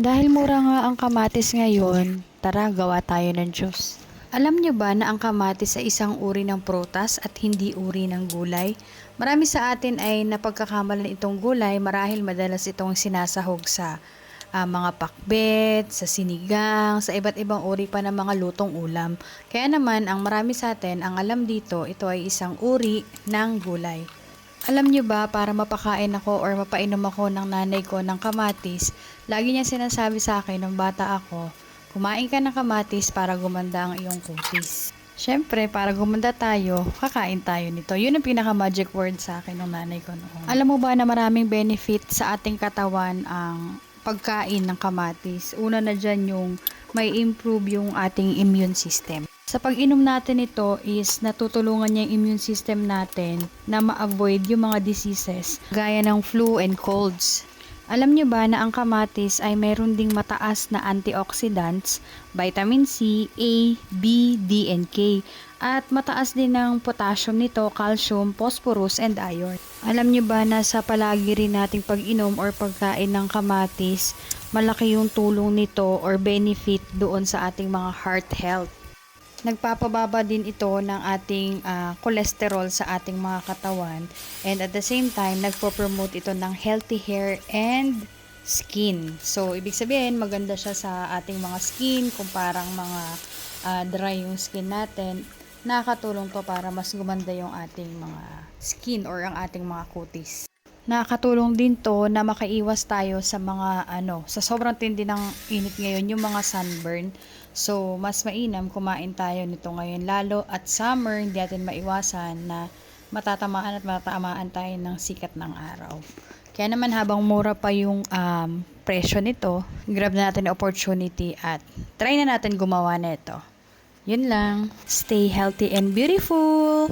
Dahil mura nga ang kamatis ngayon, tara gawa tayo ng Diyos. Alam niyo ba na ang kamatis ay isang uri ng prutas at hindi uri ng gulay? Marami sa atin ay napagkakamalan itong gulay marahil madalas itong sinasahog sa ah, mga pakbet, sa sinigang, sa iba't ibang uri pa ng mga lutong ulam. Kaya naman, ang marami sa atin ang alam dito, ito ay isang uri ng gulay. Alam niyo ba, para mapakain ako or mapainom ako ng nanay ko ng kamatis, lagi niya sinasabi sa akin nung bata ako, kumain ka ng kamatis para gumanda ang iyong kutis. Siyempre, para gumanda tayo, kakain tayo nito. Yun ang pinaka-magic word sa akin ng nanay ko noon. Alam mo ba na maraming benefit sa ating katawan ang pagkain ng kamatis? Una na dyan yung may improve yung ating immune system. Sa pag-inom natin ito is natutulungan niya yung immune system natin na ma-avoid yung mga diseases gaya ng flu and colds. Alam niyo ba na ang kamatis ay mayroon ding mataas na antioxidants, vitamin C, A, B, D, and K. At mataas din ng potassium nito, calcium, phosphorus, and iron. Alam niyo ba na sa palagi rin nating pag-inom or pagkain ng kamatis, malaki yung tulong nito or benefit doon sa ating mga heart health. Nagpapababa din ito ng ating ah, cholesterol sa ating mga katawan and at the same time nagpo-promote ito ng healthy hair and skin. So ibig sabihin maganda siya sa ating mga skin kung parang mga ah, dry yung skin natin. Nakakatulong to para mas gumanda yung ating mga skin or ang ating mga kutis. Nakakatulong din to na makaiwas tayo sa mga ano, sa sobrang tindi ng init ngayon, yung mga sunburn. So, mas mainam kumain tayo nito ngayon lalo at summer, hindi natin maiwasan na matatamaan at matatamaan tayo ng sikat ng araw. Kaya naman habang mura pa yung um, presyo nito, grab na natin opportunity at try na natin gumawa nito. Yun lang. Stay healthy and beautiful!